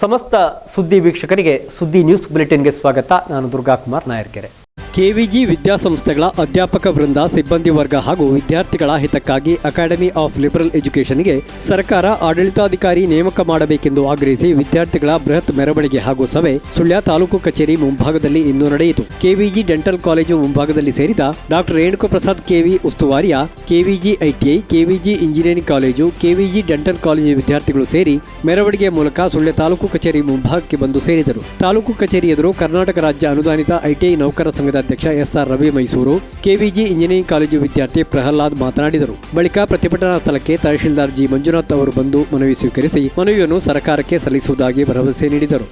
ಸಮಸ್ತ ಸುದ್ದಿ ವೀಕ್ಷಕರಿಗೆ ಸುದ್ದಿ ನ್ಯೂಸ್ ಬುಲೆಟಿನ್ಗೆ ಸ್ವಾಗತ. ನಾನು ದುರ್ಗಾಕುಮಾರ್ ನಾಯರ್ಕೆರೆ. ಕೆವಿಜಿ ವಿದ್ಯಾಸಂಸ್ಥೆಗಳ ಅಧ್ಯಾಪಕ ವೃಂದ, ಸಿಬ್ಬಂದಿ ವರ್ಗ ಹಾಗೂ ವಿದ್ಯಾರ್ಥಿಗಳ ಹಿತಕ್ಕಾಗಿ ಅಕಾಡೆಮಿ ಆಫ್ ಲಿಬರಲ್ ಎಜುಕೇಷನ್ಗೆ ಸರ್ಕಾರ ಆಡಳಿತಾಧಿಕಾರಿ ನೇಮಕ ಮಾಡಬೇಕೆಂದು ಆಗ್ರಹಿಸಿ ವಿದ್ಯಾರ್ಥಿಗಳ ಬೃಹತ್ ಮೆರವಣಿಗೆ ಹಾಗೂ ಸಭೆ ಸುಳ್ಯ ತಾಲೂಕು ಕಚೇರಿ ಮುಂಭಾಗದಲ್ಲಿ ಇಂದು ನಡೆಯಿತು. ಕೆವಿಜಿ ಡೆಂಟಲ್ ಕಾಲೇಜು ಮುಂಭಾಗದಲ್ಲಿ ಸೇರಿದ doctor Renuka Prasad KV ಉಸ್ತುವಾರಿಯ KVG ITI, KVG engineering college, KVG dental college ವಿದ್ಯಾರ್ಥಿಗಳು ಸೇರಿ ಮೆರವಣಿಗೆ ಮೂಲಕ ಸುಳ್ಯ ತಾಲೂಕು ಕಚೇರಿ ಮುಂಭಾಗಕ್ಕೆ ಬಂದು ಸೇರಿದರು. ತಾಲೂಕು ಕಚೇರಿ ಎದುರು ಕರ್ನಾಟಕ ರಾಜ್ಯ ಅನುದಾನಿತ ಐಟಿಐ ನೌಕರ ಸಂಘದ ಅಧ್ಯಕ್ಷ SR Ravi Mysuru, KVG engineering college ವಿದ್ಯಾರ್ಥಿ ಪ್ರಹ್ಲಾದ್ ಮಾತನಾಡಿದರು. ಬಳಿಕ ಪ್ರತಿಭಟನಾ ಸ್ಥಳಕ್ಕೆ ತಹಶೀಲ್ದಾರ್ ಜಿ. ಮಂಜುನಾಥ್ ಅವರು ಬಂದು ಮನವಿ ಸ್ವೀಕರಿಸಿ ಮನವಿಯನ್ನು ಸರ್ಕಾರಕ್ಕೆ ಸಲ್ಲಿಸುವುದಾಗಿ ಭರವಸೆ ನೀಡಿದರು.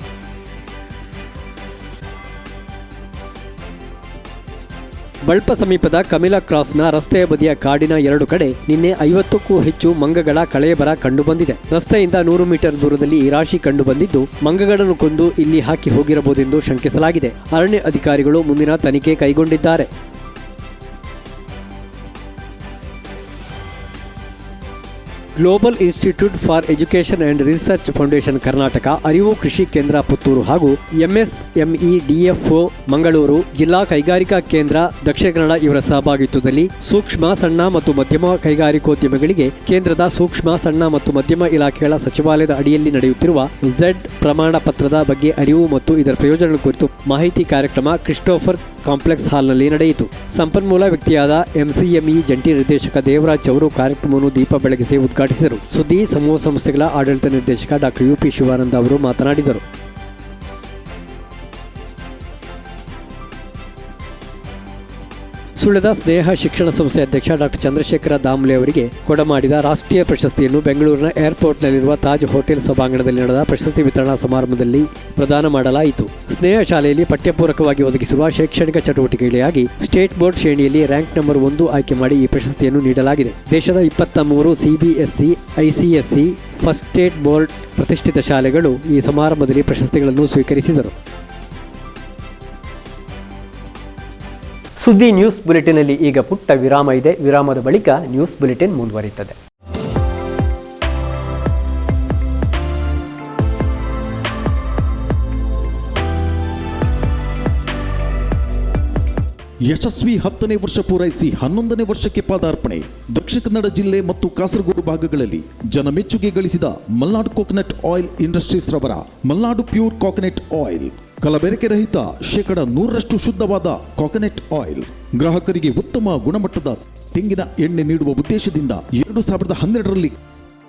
ಬಳ್ಪ ಸಮೀಪದ ಕಮಿಲಾ ಕ್ರಾಸ್ನ ರಸ್ತೆಯ ಬದಿಯ ಕಾಡಿನ ಎರಡು ಕಡೆ ನಿನ್ನೆ ಐವತ್ತಕ್ಕೂ ಹೆಚ್ಚು ಮಂಗಗಳ ಕಳೆಯಬರ ಕಂಡುಬಂದಿದೆ. ರಸ್ತೆಯಿಂದ ನೂರು ಮೀಟರ್ ದೂರದಲ್ಲಿ ಈ ರಾಶಿ ಕಂಡುಬಂದಿದ್ದು, ಮಂಗಗಳನ್ನು ಕೊಂದು ಇಲ್ಲಿ ಹಾಕಿ ಹೋಗಿರಬಹುದೆಂದು ಶಂಕಿಸಲಾಗಿದೆ. ಅರಣ್ಯ ಅಧಿಕಾರಿಗಳು ಮುಂದಿನ ತನಿಖೆ ಕೈಗೊಂಡಿದ್ದಾರೆ. Global institute for education and research foundation Karnataka ಅರಿವು ಕೃಷಿ ಕೇಂದ್ರ ಪುತ್ತೂರು ಹಾಗೂ ಎಂಎಸ್ಎಂಇ ಡಿಎಫ್ಒ ಮಂಗಳೂರು ಜಿಲ್ಲಾ ಕೈಗಾರಿಕಾ ಕೇಂದ್ರ ದಕ್ಷಿಣ ಕನ್ನಡ ಇವರ ಸಹಭಾಗಿತ್ವದಲ್ಲಿ ಸೂಕ್ಷ್ಮ, ಸಣ್ಣ ಮತ್ತು ಮಧ್ಯಮ ಕೈಗಾರಿಕೋದ್ಯಮಗಳಿಗೆ ಕೇಂದ್ರದ ಸೂಕ್ಷ್ಮ, ಸಣ್ಣ ಮತ್ತು ಮಧ್ಯಮ ಇಲಾಖೆಗಳ ಸಚಿವಾಲಯದ ಅಡಿಯಲ್ಲಿ ನಡೆಯುತ್ತಿರುವ ಝೆಡ್ ಪ್ರಮಾಣ ಪತ್ರದ ಬಗ್ಗೆ ಅರಿವು ಮತ್ತು ಇದರ ಪ್ರಯೋಜನಗಳ ಕುರಿತು ಮಾಹಿತಿ ಕಾರ್ಯಕ್ರಮ ಕ್ರಿಸ್ಟೋಫರ್ ಕಾಂಪ್ಲೆಕ್ಸ್ ಹಾಲ್ನಲ್ಲಿ ನಡೆಯಿತು. ಸಂಪನ್ಮೂಲ ವ್ಯಕ್ತಿಯಾದ ಎಂಸಿಎಂಇ ಜಂಟಿ ನಿರ್ದೇಶಕ ದೇವರಾಜ್ ಅವರು ಕಾರ್ಯಕ್ರಮವನ್ನು ದೀಪ ಬೆಳಗಿಸಿ ಉದ್ಘಾಟಿಸಿದರು ಸುದ್ದಿ ಸಮೂಹ ಸಂಸ್ಥೆಗಳ ಆಡಳಿತ ನಿರ್ದೇಶಕ ಡಾಕ್ಟರ್ ಯುಪಿ ಶಿವಾನಂದ ಅವರು ಮಾತನಾಡಿದರು. ಸುಳ್ಯದ ಸ್ನೇಹ ಶಿಕ್ಷಣ ಸಂಸ್ಥೆ ಅಧ್ಯಕ್ಷ ಡಾಕ್ಟರ್ ಚಂದ್ರಶೇಖರ ದಾಮ್ಲೆ ಅವರಿಗೆ ಕೊಡಮಾಡಿದ ರಾಷ್ಟ್ರೀಯ ಪ್ರಶಸ್ತಿಯನ್ನು ಬೆಂಗಳೂರಿನ ಏರ್ಪೋರ್ಟ್ನಲ್ಲಿರುವ ತಾಜ್ ಹೋಟೆಲ್ ಸಭಾಂಗಣದಲ್ಲಿ ನಡೆದ ಪ್ರಶಸ್ತಿ ವಿತರಣಾ ಸಮಾರಂಭದಲ್ಲಿ ಪ್ರದಾನ ಮಾಡಲಾಯಿತು. ಸ್ನೇಹ ಶಾಲೆಯಲ್ಲಿ ಪಠ್ಯಪೂರಕವಾಗಿ ಒದಗಿಸುವ ಶೈಕ್ಷಣಿಕ ಚಟುವಟಿಕೆಗಳಿಗಾಗಿ ಸ್ಟೇಟ್ ಬೋರ್ಡ್ ಶ್ರೇಣಿಯಲ್ಲಿ ರ್ಯಾಂಕ್ ನಂಬರ್ ಒಂದು ಆಯ್ಕೆ ಮಾಡಿ ಈ ಪ್ರಶಸ್ತಿಯನ್ನು ನೀಡಲಾಗಿದೆ. ದೇಶದ ಇಪ್ಪತ್ತ ಮೂರು CBSE ICSE first state board ಪ್ರತಿಷ್ಠಿತ ಶಾಲೆಗಳು ಈ ಸಮಾರಂಭದಲ್ಲಿ ಪ್ರಶಸ್ತಿಗಳನ್ನು ಸ್ವೀಕರಿಸಿದರು. ಸುದ್ದಿ ನ್ಯೂಸ್ ಬುಲೆಟಿನಲ್ಲಿ ಈಗ ಪುಟ್ಟ ವಿರಾಮ ಇದೆ. ವಿರಾಮದ ಬಳಿಕ ನ್ಯೂಸ್ ಬುಲೆಟಿನ್ ಮುಂದುವರಿಯುತ್ತದೆ. ಯಶಸ್ವಿ ಹತ್ತನೇ ವರ್ಷ ಪೂರೈಸಿ ಹನ್ನೊಂದನೇ ವರ್ಷಕ್ಕೆ ಪಾದಾರ್ಪಣೆ. ದಕ್ಷಿಣ ಕನ್ನಡ ಜಿಲ್ಲೆ ಮತ್ತು ಕಾಸರಗೋಡು ಭಾಗಗಳಲ್ಲಿ ಜನಮೆಚ್ಚುಗೆ ಗಳಿಸಿದ ಮಲ್ನಾಡು ಕೋಕೋನಟ್ ಆಯಿಲ್ ಇಂಡಸ್ಟ್ರೀಸ್ ರವರ ಮಲ್ನಾಡು ಪ್ಯೂರ್ ಕೋಕೋನಟ್ ಆಯಿಲ್. ಕಲಬೆರಕೆ ರಹಿತ ಶೇಕಡ ನೂರರಷ್ಟು ಶುದ್ಧವಾದ ಕೊಕೊನೆಟ್ ಆಯಿಲ್. ಗ್ರಾಹಕರಿಗೆ ಉತ್ತಮ ಗುಣಮಟ್ಟದ ತೆಂಗಿನ ಎಣ್ಣೆ ನೀಡುವ ಉದ್ದೇಶದಿಂದ ಎರಡು ಸಾವಿರದ ಹನ್ನೆರಡರಲ್ಲಿ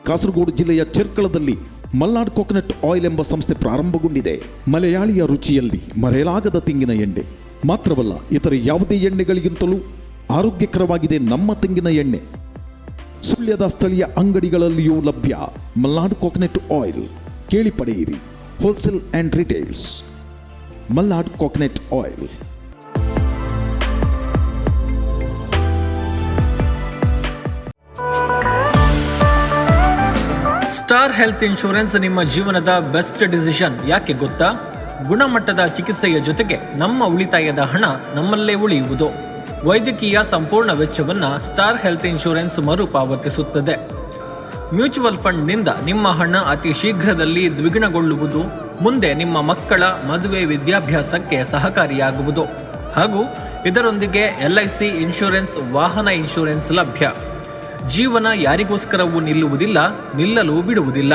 ಕಾಸರಗೋಡು ಜಿಲ್ಲೆಯ ಚೆರ್ಕಳದಲ್ಲಿ ಮಲ್ನಾಡ್ ಕೊಕೊನೆಟ್ ಆಯಿಲ್ ಎಂಬ ಸಂಸ್ಥೆ ಪ್ರಾರಂಭಗೊಂಡಿದೆ. ಮಲಯಾಳಿಯ ರುಚಿಯಲ್ಲಿ ಮರೆಯಲಾಗದ ತೆಂಗಿನ ಎಣ್ಣೆ. ಮಾತ್ರವಲ್ಲ, ಇತರ ಯಾವುದೇ ಎಣ್ಣೆಗಳಿಗಿಂತಲೂ ಆರೋಗ್ಯಕರವಾಗಿದೆ ನಮ್ಮ ತೆಂಗಿನ ಎಣ್ಣೆ. ಸುಳ್ಯದ ಸ್ಥಳೀಯ ಅಂಗಡಿಗಳಲ್ಲಿಯೂ ಲಭ್ಯ ಮಲ್ನಾಡ್ ಕೊಕೊನೆಟ್ ಆಯಿಲ್. ಕೇಳಿ ಪಡೆಯಿರಿ. Wholesale and retails Malnad coconut oil star health insurance ನಿಮ್ಮ ಜೀವನದ ಬೆಸ್ಟ್ ಡಿಸಿಷನ್ ಯಾಕೆ ಗೊತ್ತಾ? ಗುಣಮಟ್ಟದ ಚಿಕಿತ್ಸೆಯ ಜೊತೆಗೆ ನಮ್ಮ ಉಳಿತಾಯದ ಹಣ ನಮ್ಮಲ್ಲೇ ಉಳಿಯುವುದು. ವೈದ್ಯಕೀಯ ಸಂಪೂರ್ಣ ವೆಚ್ಚವನ್ನು ಸ್ಟಾರ್ ಹೆಲ್ತ್ ಇನ್ಶೂರೆನ್ಸ್ ಮರುಪಾವತಿಸುತ್ತದೆ. ಮ್ಯೂಚುವಲ್ ಫಂಡ್ನಿಂದ ನಿಮ್ಮ ಹಣ ಅತಿ ಶೀಘ್ರದಲ್ಲಿ ದ್ವಿಗುಣಗೊಳ್ಳುವುದು. ಮುಂದೆ ನಿಮ್ಮ ಮಕ್ಕಳ ಮದುವೆ ವಿದ್ಯಾಭ್ಯಾಸಕ್ಕೆ ಸಹಕಾರಿಯಾಗುವುದು. ಹಾಗೂ ಇದರೊಂದಿಗೆ ಎಲ್ಐಸಿ ಇನ್ಶೂರೆನ್ಸ್, ವಾಹನ ಇನ್ಶೂರೆನ್ಸ್ ಲಭ್ಯ. ಜೀವನ ಯಾರಿಗೋಸ್ಕರವೂ ನಿಲ್ಲುವುದಿಲ್ಲ, ನಿಲ್ಲಲು ಬಿಡುವುದಿಲ್ಲ.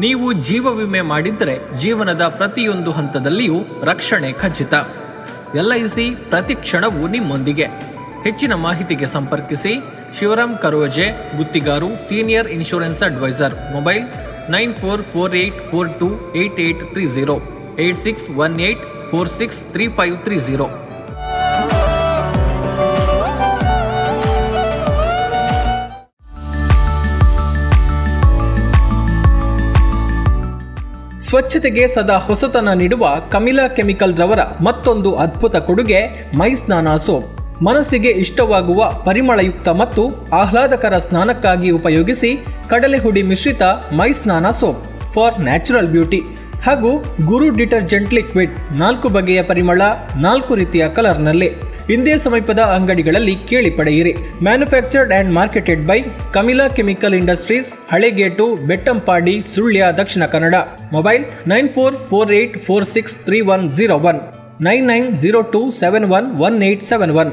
ನೀವು ಜೀವ ವಿಮೆ ಮಾಡಿದರೆ ಜೀವನದ ಪ್ರತಿಯೊಂದು ಹಂತದಲ್ಲಿಯೂ ರಕ್ಷಣೆ ಖಚಿತ. ಎಲ್ ಐ ಸಿ ಪ್ರತಿ ಕ್ಷಣವೂ ನಿಮ್ಮೊಂದಿಗೆ. ಹೆಚ್ಚಿನ ಮಾಹಿತಿಗೆ ಸಂಪರ್ಕಿಸಿ Shivaram Karoje, Guttigaru, senior insurance advisor, mobile nine four four eight four two eight eight three zero eight six one eight four six three five three zero. ಸ್ವಚ್ಛತೆಗೆ ಸದಾ ಹೊಸತನ ನೀಡುವ ಕಮಿಲಾ ಕೆಮಿಕಲ್ ರವರ ಮತ್ತೊಂದು ಅದ್ಭುತ ಕೊಡುಗೆ ಮೈ ಸ್ನಾನ ಸೋಪ್. ಮನಸ್ಸಿಗೆ ಇಷ್ಟವಾಗುವ ಪರಿಮಳಯುಕ್ತ ಮತ್ತು ಆಹ್ಲಾದಕರ ಸ್ನಾನಕ್ಕಾಗಿ ಉಪಯೋಗಿಸಿ ಕಡಲೆ ಹುಡಿ ಮಿಶ್ರಿತ ಮೈ ಸ್ನಾನ ಸೋಪ್ ಫಾರ್ ನ್ಯಾಚುರಲ್ ಬ್ಯೂಟಿ ಹಾಗೂ ಗುರು ಡಿಟರ್ಜೆಂಟ್ ಲಿಕ್ವಿಡ್ ನಾಲ್ಕು ಬಗೆಯ ಪರಿಮಳ ನಾಲ್ಕು ರೀತಿಯ ಕಲರ್ನಲ್ಲಿ. ಇಂದೇ ಸಮೀಪದ ಅಂಗಡಿಗಳಲ್ಲಿ ಕೇಳಿ ಪಡೆಯಿರಿ. Manufactured and marketed by Kamila chemical industries, Halegate, Bettampady, Sullia, Dakshina Kannada. Mobile nine four four eight four six three one zero one, nine nine zero two seven one one eight seven one.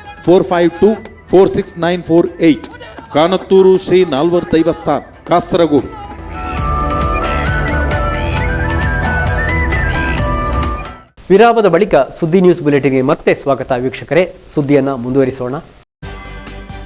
four five two four six nine four eight Kanathur Shri ನಾಲ್ವರ್ ದೈವಸ್ಥಾನ, ಕಾಸರಗೋಡು. ವಿರಾಮದ ಬಳಿಕ ಸುದ್ದಿ news ಬುಲೆಟಿನ್ಗೆ ಮತ್ತೆ ಸ್ವಾಗತ ವೀಕ್ಷಕರೇ. ಸುದ್ದಿಯನ್ನು ಮುಂದುವರಿಸೋಣ.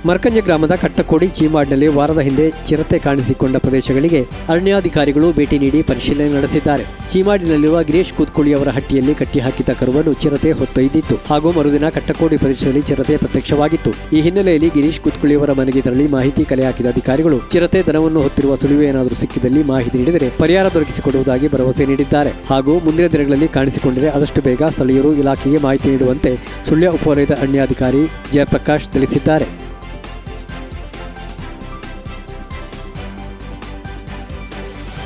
ಮರ್ಕಂಜ ಗ್ರಾಮದ ಕಟ್ಟಕೋಡಿ ಚೀಮಾಡ್ನಲ್ಲಿ ವಾರದ ಹಿಂದೆ ಚಿರತೆ ಕಾಣಿಸಿಕೊಂಡ ಪ್ರದೇಶಗಳಿಗೆ ಅರಣ್ಯಾಧಿಕಾರಿಗಳು ಭೇಟಿ ನೀಡಿ ಪರಿಶೀಲನೆ ನಡೆಸಿದ್ದಾರೆ. ಚೀಮಾಡಿನಲ್ಲಿರುವ ಗಿರೀಶ್ ಕೂತ್ಕುಳಿ ಅವರ ಹಟ್ಟಿಯಲ್ಲಿ ಕಟ್ಟಿಹಾಕಿದ್ದ ಕರುವನ್ನು ಚಿರತೆ ಹೊತ್ತೊಯ್ದಿತ್ತು. ಹಾಗೂ ಮರುದಿನ ಕಟ್ಟಕೋಡಿ ಪ್ರದೇಶದಲ್ಲಿ ಚಿರತೆ ಪ್ರತ್ಯಕ್ಷವಾಗಿತ್ತು. ಈ ಹಿನ್ನೆಲೆಯಲ್ಲಿ ಗಿರೀಶ್ ಕೂತ್ಕುಳಿ ಅವರ ಮನೆಗೆ ತೆರಳಿ ಮಾಹಿತಿ ಕಲೆ ಹಾಕಿದ ಅಧಿಕಾರಿಗಳು, ಚಿರತೆ ದನವನ್ನು ಹೊತ್ತಿರುವ ಸುಳಿವು ಏನಾದರೂ ಸಿಕ್ಕಿದಲ್ಲಿ ಮಾಹಿತಿ ನೀಡಿದರೆ ಪರಿಹಾರ ದೊರಕಿಸಿಕೊಡುವುದಾಗಿ ಭರವಸೆ ನೀಡಿದ್ದಾರೆ. ಹಾಗೂ ಮುಂದಿನ ದಿನಗಳಲ್ಲಿ ಕಾಣಿಸಿಕೊಂಡರೆ ಆದಷ್ಟು ಬೇಗ ಸ್ಥಳೀಯರು ಇಲಾಖೆಗೆ ಮಾಹಿತಿ ನೀಡುವಂತೆ ಸುಳ್ಯ ಉಪವಲಯದ ಅರಣ್ಯಾಧಿಕಾರಿ ಜಯಪ್ರಕಾಶ್ ತಿಳಿಸಿದ್ದಾರೆ.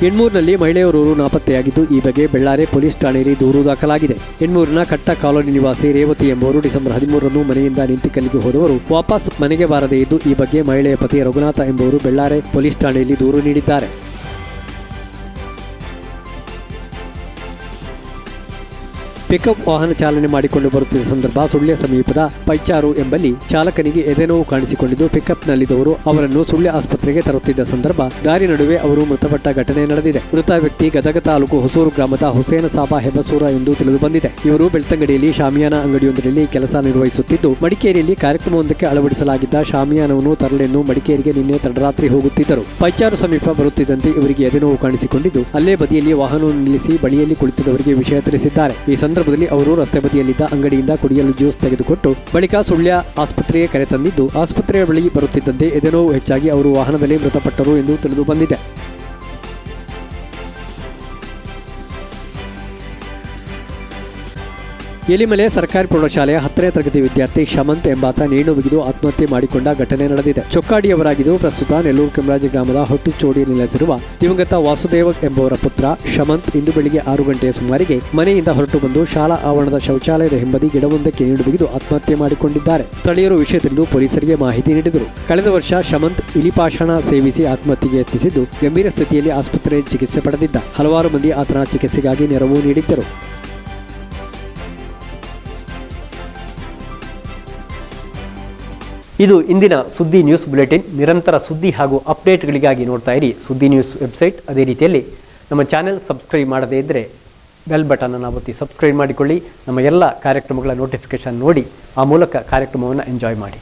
ಎಣ್ಮೂರಿನಲ್ಲಿ ಮಹಿಳೆಯರೂರು ನಾಪತ್ತೆಯಾಗಿದ್ದು, ಈ ಬಗ್ಗೆ ಬೆಳ್ಳಾರೆ ಪೊಲೀಸ್ ಠಾಣೆಯಲ್ಲಿ ದೂರು ದಾಖಲಾಗಿದೆ. ಎಣ್ಮೂರಿನ ಕಟ್ಟ ಕಾಲೋನಿ ನಿವಾಸಿ ರೇವತಿ ಎಂಬುವರು ಡಿಸೆಂಬರ್ ಹದಿಮೂರರಂದು ಮನೆಯಿಂದ ನಿಂತಿಕಲ್ಲಿಗೆ ಹೋದವರು. ವಾಪಸ್ ಮನೆಗೆ ಬಾರದೇ ಇದ್ದು, ಈ ಬಗ್ಗೆ ಮಹಿಳೆಯ ಪತಿ ರಘುನಾಥ ಎಂಬುವರು ಬೆಳ್ಳಾರೆ ಪೊಲೀಸ್ ಠಾಣೆಯಲ್ಲಿ ದೂರು ನೀಡಿದ್ದಾರೆ. ಪಿಕಪ್ ವಾಹನ ಚಾಲನೆ ಮಾಡಿಕೊಂಡು ಬರುತ್ತಿದ್ದ ಸಂದರ್ಭ ಸುಳ್ಯ ಸಮೀಪದ ಪೈಚಾರು ಎಂಬಲ್ಲಿ ಚಾಲಕನಿಗೆ ಎದೆನೋವು ಕಾಣಿಸಿಕೊಂಡಿದ್ದು ಪಿಕಪ್ನಲ್ಲಿದ್ದವರು ಅವರನ್ನು ಸುಳ್ಯ ಆಸ್ಪತ್ರೆಗೆ ತರುತ್ತಿದ್ದ ಸಂದರ್ಭ ದಾರಿ ನಡುವೆ ಅವರು ಮೃತಪಟ್ಟ ಘಟನೆ ನಡೆದಿದೆ. ಮೃತ ವ್ಯಕ್ತಿ ಗದಗ ತಾಲೂಕು ಹೊಸೂರು ಗ್ರಾಮದ ಹುಸೇನ ಸಾಬಾ ಹೆಬಸೂರ ಎಂದು ತಿಳಿದು ಬಂದಿದೆ ಇವರು ಬೆಳ್ತಂಗಡಿಯಲ್ಲಿ ಶಾಮಿಯಾನ ಅಂಗಡಿಯೊಂದರಲ್ಲಿ ಕೆಲಸ ನಿರ್ವಹಿಸುತ್ತಿದ್ದು, ಮಡಿಕೇರಿಯಲ್ಲಿ ಕಾರ್ಯಕ್ರಮವೊಂದಕ್ಕೆ ಅಳವಡಿಸಲಾಗಿದ್ದ ಶಾಮಿಯಾನವನ್ನು ತರಲೆಂದು ಮಡಿಕೇರಿಗೆ ನಿನ್ನೆ ತಡರಾತ್ರಿ ಹೋಗುತ್ತಿದ್ದರು. ಪೈಚಾರು ಸಮೀಪ ಬರುತ್ತಿದ್ದಂತೆ ಇವರಿಗೆ ಎದೆನೋವು ಕಾಣಿಸಿಕೊಂಡಿದ್ದು, ಅಲ್ಲೇ ಬದಿಯಲ್ಲಿ ವಾಹನವನ್ನು ನಿಲ್ಲಿಸಿ ಬಳಿಯಲ್ಲಿ ಕುಳಿತಿದ್ದವರಿಗೆ ವಿಷಯ ತಿಳಿಸಿದ್ದಾರೆ. ಈ ಸಂದರ್ಭದಲ್ಲಿ ಅವರು ರಸ್ತೆ ಬದಿಯಲ್ಲಿದ್ದ ಅಂಗಡಿಯಿಂದ ಕುಡಿಯಲು ಜ್ಯೂಸ್ ತೆಗೆದುಕೊಟ್ಟು ಬಳಿಕ ಸುಳ್ಯ ಆಸ್ಪತ್ರೆಗೆ ಕರೆತಂದಿದ್ದು, ಆಸ್ಪತ್ರೆಯ ಬಳಿ ಬರುತ್ತಿದ್ದಂತೆ ಎದೆನೋವು ಹೆಚ್ಚಾಗಿ ಅವರು ವಾಹನದಲ್ಲಿ ಮೃತಪಟ್ಟರು ಎಂದು ತಿಳಿದು ಬಂದಿದೆ. ಎಲಿಮಲೆ ಸರ್ಕಾರಿ ಪ್ರೌಢಶಾಲೆಯ ಹತ್ತನೇ ತರಗತಿ ವಿದ್ಯಾರ್ಥಿ ಶಮಂತ್ ಎಂಬಾತ ನೇಣು ಬಿಗಿದು ಆತ್ಮಹತ್ಯೆ ಮಾಡಿಕೊಂಡ ಘಟನೆ ನಡೆದಿದೆ. ಚೊಕ್ಕಾಡಿಯವರಾಗಿದ್ದು, ಪ್ರಸ್ತುತ ನೆಲ್ಲೂರು ಕೆಂಬರಾಜಿ ಗ್ರಾಮದ ಹೊಟ್ಟುಚೋಡಿ ನೆಲೆಸಿರುವ ದಿವಂಗತ ವಾಸುದೇವ ಎಂಬುವರ ಪುತ್ರ ಶಮಂತ್ ಇಂದು ಬೆಳಿಗ್ಗೆ ಆರು ಗಂಟೆಯ ಸುಮಾರಿಗೆ ಮನೆಯಿಂದ ಹೊರಟು ಬಂದು ಶಾಲಾ ಆವರಣದ ಶೌಚಾಲಯದ ಹಿಂಬದಿ ಗಿಡವೊಂದಕ್ಕೆ ನೇಣು ಬಿಗಿದು ಆತ್ಮಹತ್ಯೆ ಮಾಡಿಕೊಂಡಿದ್ದಾರೆ. ಸ್ಥಳೀಯರು ವಿಷಯ ತಿಳಿದು ಪೊಲೀಸರಿಗೆ ಮಾಹಿತಿ ನೀಡಿದರು. ಕಳೆದ ವರ್ಷ ಶಮಂತ್ ಇಲಿಪಾಷಾಣ ಸೇವಿಸಿ ಆತ್ಮಹತ್ಯೆಗೆ ಯತ್ನಿಸಿದ್ದು, ಗಂಭೀರ ಸ್ಥಿತಿಯಲ್ಲಿ ಆಸ್ಪತ್ರೆಯಲ್ಲಿ ಚಿಕಿತ್ಸೆ ಪಡೆದಿದ್ದ. ಹಲವಾರು ಮಂದಿ ಆತನ ಚಿಕಿತ್ಸೆಗಾಗಿ ನೆರವು ನೀಡಿದ್ದರು. ಇದು ಇಂದಿನ ಸುದ್ದಿ ನ್ಯೂಸ್ ಬುಲೆಟಿನ್. ನಿರಂತರ ಸುದ್ದಿ ಹಾಗೂ ಅಪ್ಡೇಟ್ಗಳಿಗಾಗಿ ನೋಡ್ತಾ ಇರಿ. ಸುದ್ದಿ ನ್ಯೂಸ್ ವೆಬ್ಸೈಟ್. ಅದೇ ರೀತಿಯಲ್ಲಿ ನಮ್ಮ ಚಾನೆಲ್ ಸಬ್ಸ್ಕ್ರೈಬ್ ಮಾಡದೇ ಇದ್ದರೆ ಬೆಲ್ ಬಟನನ್ನು ಒತ್ತಿ ಸಬ್ಸ್ಕ್ರೈಬ್ ಮಾಡಿಕೊಳ್ಳಿ. ನಮ್ಮ ಎಲ್ಲ ಕಾರ್ಯಕ್ರಮಗಳ ನೋಟಿಫಿಕೇಷನ್ ನೋಡಿ, ಆ ಮೂಲಕ ಕಾರ್ಯಕ್ರಮವನ್ನು ಎಂಜಾಯ್ ಮಾಡಿ.